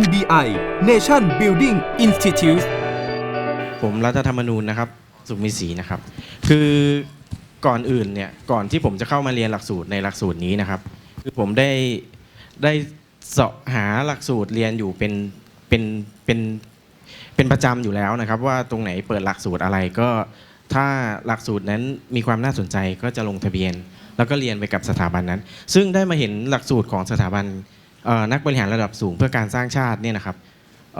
NBI Nation Building Institute ผมรัฐธรรมนูญนะครับ สุขมีศรีนะครับ คือก่อนอื่นเนี่ยก่อนที่ผมจะเข้ามาเรียนหลักสูตรในหลักสูตรนี้นะครับ คือผมได้ได้เสาะหาหลักสูตรเรียนอยู่เป็นเป็นเป็นเป็นประจำอยู่แล้วนะครับ ว่าตรงไหนเปิดหลักสูตรอะไรก็ถ้าหลักสูตรนั้นมีความน่าสนใจก็จะลงทะเบียน แล้วก็เรียนไปกับสถาบันนั้น ซึ่งได้มาเห็นหลักสูตรของสถาบัน นักบริหารระดับสูงเพื่อการสร้างชาติเนี่ยนะครับเ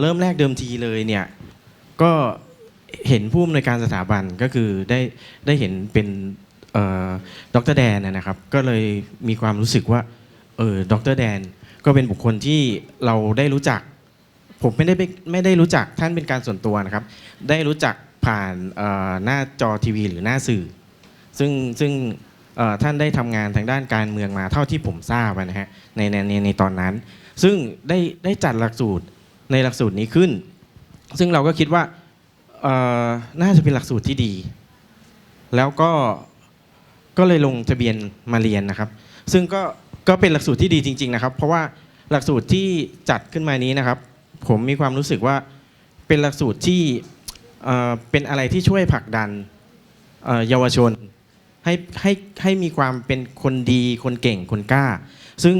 เริ่มแรกเดิมทีเลยเนี่ยก็เห็นผู้อำนวยการสถาบันก็คือได้ได้เห็นเป็นดรแดนนะครับ ก็เลยมีความรู้สึกว่าเออดรแดนก็เป็นบุคคลที่เราได้รู้จัก ผมไม่ได้ไม่ได้รู้จักท่านเป็นการส่วนตัวนะครับ ได้รู้จักผ่านหน้าจอทีวีหรือหน้าสื่อ ซึ่งซึ่ง ท่านได้ทำงานทางด้านการเมืองมาเท่าที่ผมทราบนะฮะในในในในตอนนั้น ซึ่งได้ได้จัดหลักสูตรในหลักสูตรนี้ขึ้น ซึ่งเราก็คิดว่าน่าจะเป็นหลักสูตรที่ดี แล้วก็ก็เลยลงทะเบียนมาเรียนนะครับ ซึ่งก็ก็เป็นหลักสูตรที่ดีจริง ๆนะครับ เพราะว่าหลักสูตรที่จัดขึ้นมานี้นะครับ ผมมีความรู้สึกว่าเป็นหลักสูตรที่เป็นอะไรที่ช่วยผลักดันเยาวชน ให้ให้ให้มีความเป็นคนดีคนเก่งคนกล้า ซึ่ง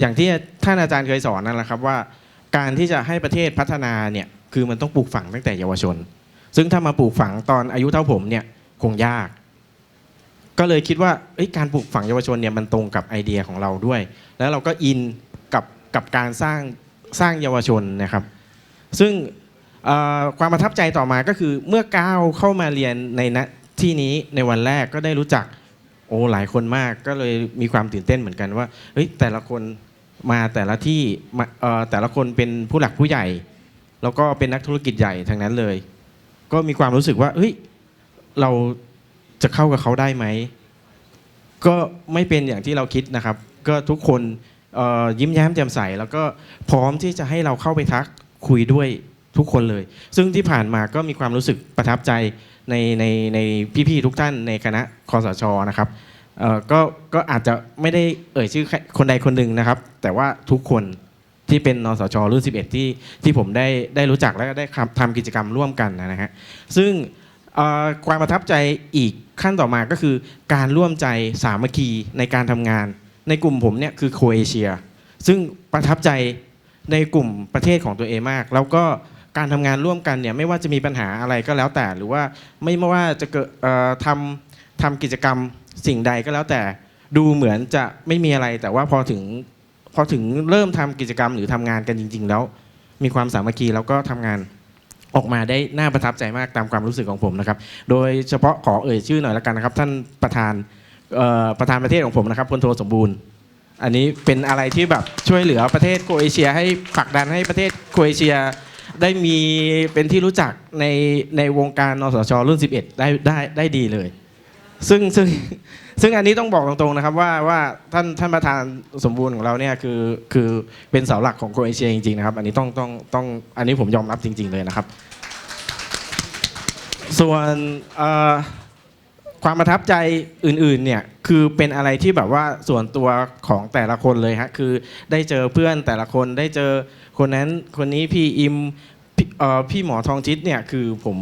อย่างที่ท่านอาจารย์เคยสอนนั่นแหละครับว่า การที่จะให้ประเทศพัฒนาเนี่ยคือมันต้องปลูกฝังตั้งแต่เยาวชน ซึ่งถ้ามาปลูกฝังตอนอายุเท่าผมเนี่ยคงยาก ก็เลยคิดว่าการปลูกฝังเยาวชนเนี่ยมันตรงกับไอเดียของเราด้วย แล้วเราก็อินกับกับการสร้างสร้างเยาวชนนะครับ ซึ่งความประทับใจต่อมาก็คือเมื่อก้าวเข้ามาเรียนในณ ที่นี้ในวันแรกก็ได้รู้จักโอ้หลายคนมากก็เลยมีความตื่นเต้นเหมือนกันว่าเฮ้ยแต่ละคนมาแต่ละที่แต่ละคนเป็นผู้หลักผู้ใหญ่ แล้วก็เป็นนักธุรกิจใหญ่ทั้งนั้นเลย ก็มีความรู้สึกว่าเฮ้ยเราจะเข้ากับเขาได้ไหมก็ไม่เป็นอย่างที่เราคิดนะครับ ก็ทุกคนยิ้มแย้มแจ่มใส แล้วก็พร้อมที่จะให้เราเข้าไปทักคุยด้วยทุกคนเลย ซึ่งที่ผ่านมาก็มีความรู้สึกประทับใจ ในในในพี่ๆทุกท่านในคณะคอสชนะครับก็ก็อาจจะไม่ได้เอ่ยชื่อใครคนใดคนหนึ่งนะครับ แต่ว่าทุกคนที่เป็นนสชรุ่น 11 ที่ที่ผมได้ได้รู้จักและได้ทำกิจกรรมร่วมกันนะฮะซึ่งความประทับใจอีกขั้นต่อมาก็คือ การร่วมใจสามัคคีในการทำงาน ในกลุ่มผมเนี่ยคือโคเอเชีย ซึ่งประทับใจในกลุ่มประเทศของตัวเองมาก แล้วก็ การทำงานร่วมกันเนี่ยไม่ว่าจะมีปัญหาอะไรก็แล้วแต่ หรือว่าไม่ว่าจะเกิดทำทำกิจกรรมสิ่งใดก็แล้วแต่ดูเหมือนจะไม่มีอะไร แต่ว่าพอถึงพอถึงเริ่มทำกิจกรรมหรือทำงานกันจริง ๆ แล้ว มีความสามัคคีแล้วก็ทำงานออกมาได้น่าประทับใจมากตามความรู้สึกของผมนะครับ โดยเฉพาะขอเอ่ยชื่อหน่อยละกันนะครับ ท่านประธานประธานประเทศของผมนะครับพลโทสมบูรณ์ อันนี้เป็นอะไรที่แบบช่วยเหลือประเทศโครเอเชีย ให้ผลักดันให้ประเทศโครเอเชีย ได้มีเป็นที่รู้จักในในวงการนสชรุ่น 11 ได้ได้ได้ดีเลย ซึ่งซึ่งซึ่งอันนี้ต้องบอกตรงๆนะครับว่าว่าท่านท่านประธานสมบูรณ์ของเราเนี่ยคือคือเป็นเสาหลักของโครเอเชียจริงๆนะครับ อันนี้ต้องต้องต้องอันนี้ผมยอมรับจริง ๆเลยนะครับ ส่วนอ่อ ความประทับใจอื่นๆเนี่ยคือเป็นอะไรที่แบบว่าส่วนตัวของแต่ละคนเลยฮะคือได้เจอเพื่อนแต่ละคนได้เจอคนนั้นคนนี้พี่อิมพี่เอ่อพี่หมอทองทิศเนี่ยคือผม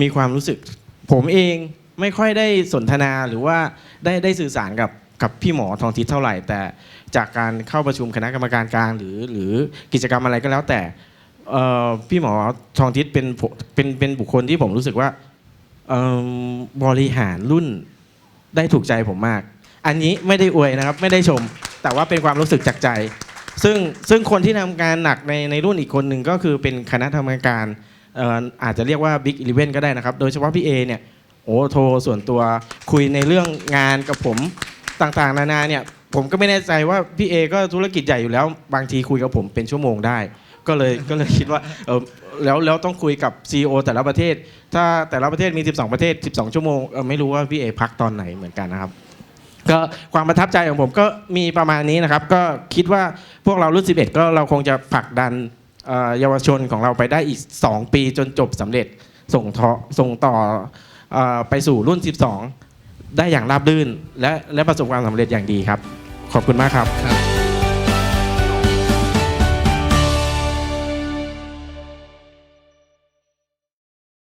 มีความรู้สึก ผมเองไม่ค่อยได้สนทนาหรือว่าได้ได้สื่อสารกับกับพี่หมอทองทิศเท่าไหร่ แต่จากการเข้าประชุมคณะกรรมการกลาง หรือหรือกิจกรรมอะไรก็แล้วแต่พี่หมอทองทิศเป็นเป็นเป็นบุคคลที่ผมรู้สึกว่า เอิ่มบริหารรุ่นได้ถูกใจผมมาก อันนี้ไม่ได้อวยนะครับไม่ได้ชม แต่ว่าเป็นความรู้สึกจากใจ ซึ่งซึ่งคนที่ทำงานหนักในในรุ่นอีกคนหนึ่งก็คือเป็นคณะทำงานการเอ่ออาจจะเรียกว่าบิ๊กอีเวนก็ได้นะครับ โดยเฉพาะพี่เอเนี่ยโอ้โทรส่วนตัวคุยในเรื่องงานกับผมต่างๆ นานาเนี่ยผมก็ไม่แน่ใจว่าพี่เอก็ธุรกิจใหญ่อยู่แล้ว บางทีคุยกับผมเป็นชั่วโมงได้ ก็เลยก็เลยคิดว่าเออแล้วแล้วต้องคุยกับ CEO แต่ละประเทศ ถ้าแต่ละประเทศมี 12 ประเทศ 12 ชั่วโมงเออไม่รู้ว่าพี่เอพักตอนไหนเหมือนกันนะครับก็ความประทับใจของผมก็มีประมาณนี้นะครับ ก็คิดว่าพวกเรารุ่น 11 ก็เราคงจะผลักดันเยาวชนของเราไปได้อีก 2 ปีจนจบสำเร็จส่งทอส่งต่อเอ่อไปสู่รุ่น 12 ได้อย่างราบรื่น และและประสบความสำเร็จอย่างดีครับ ขอบคุณมากครับ